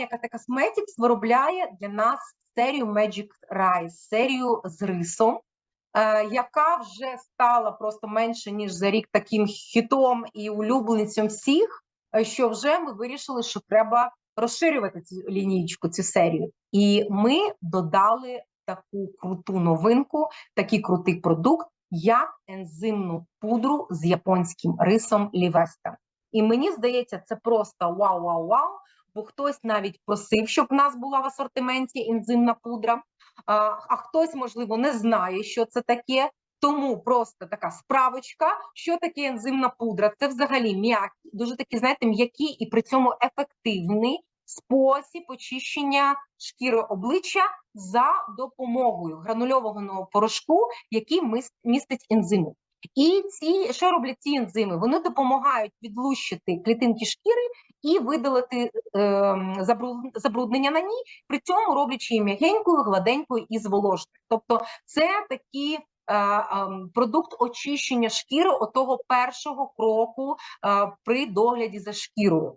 компанія KT Cosmetics виробляє для нас серію Magic Rice, серію з рисом, е, яка вже стала просто менше ніж за рік таким хітом і улюбленцем всіх, е, що вже ми вирішили, що треба розширювати цю лінійку, цю серію. І ми додали таку круту новинку, такий крутий продукт, як ензимну пудру з японським рисом Лівеста. І мені здається, це просто вау-вау-вау. Бо хтось навіть просив, щоб в нас була в асортименті ензимна пудра, а, а хтось, можливо, не знає, що це таке. Тому просто така справочка, що таке ензимна пудра. Це взагалі м'який, дуже такий, знаєте, м'який і при цьому ефективний спосіб очищення шкіри обличчя за допомогою гранульованого порошку, який містить ензими. І ці що роблять ці ензими? Вони допомагають відлущити клітинки шкіри і видалити е, забруднення на ній, при цьому роблячи її м'ягенькою, гладенькою і зволожною. Тобто, це такі. е, ем, Продукт очищення шкіри отого першого кроку е, при догляді за шкірою.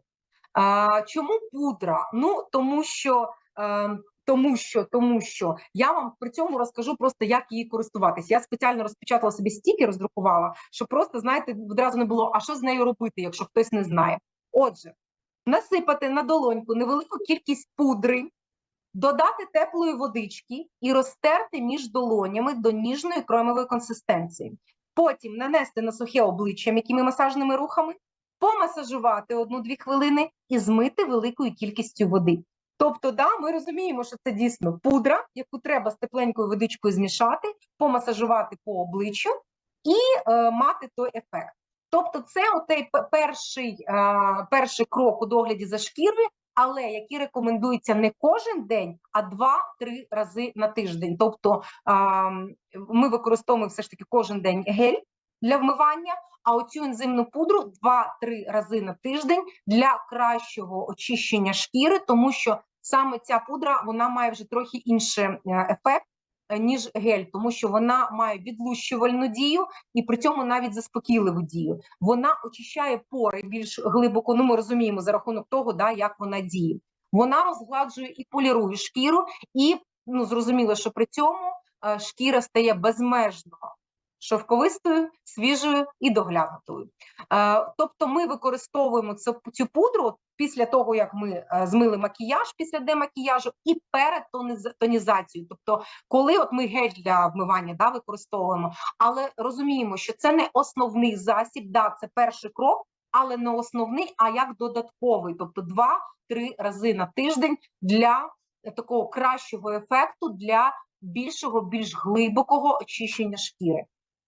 А, чому пудра? Ну тому що. Тому що, тому що я вам при цьому розкажу просто, як її користуватись. Я спеціально розпечатала собі стіки, роздрукувала, щоб просто знаєте, одразу не було. А що з нею робити, якщо хтось не знає? Отже, насипати на долоньку невелику кількість пудри, додати теплої водички і розтерти між долонями до ніжної кремової консистенції. Потім нанести на сухе обличчя м'якими масажними рухами, помасажувати одну-дві хвилини і змити великою кількістю води. Тобто, да, ми розуміємо, що це дійсно пудра, яку треба з тепленькою водичкою змішати, помасажувати по обличчю і е, мати той ефект. Тобто, це отей перший, е, перший крок у догляді за шкірою, але який рекомендується не кожен день, а два-три рази на тиждень. Тобто а, ми використовуємо все ж таки кожен день гель для вмивання, а оцю ензимну пудру два-три рази на тиждень для кращого очищення шкіри, тому що саме ця пудра вона має вже трохи інший е, ефект. е, Ніж гель, тому що вона має відлущувальну дію і при цьому навіть заспокійливу дію. Вона очищає пори більш глибоко. Ну ми розуміємо за рахунок того, да, як вона діє. Вона розгладжує і полірує шкіру, і ну зрозуміло, що при цьому е, шкіра стає безмежно шовковистою, свіжою і доглянутою. Е, тобто, ми використовуємо цю, цю пудру після того, як ми е, змили макіяж після демакіяжу, і перед тонізацією. Тобто, коли от ми гель для вмивання да, використовуємо, але розуміємо, що це не основний засіб, да, це перший крок, але не основний, а як додатковий, тобто два-три рази на тиждень для такого кращого ефекту, для більшого, більш глибокого очищення шкіри.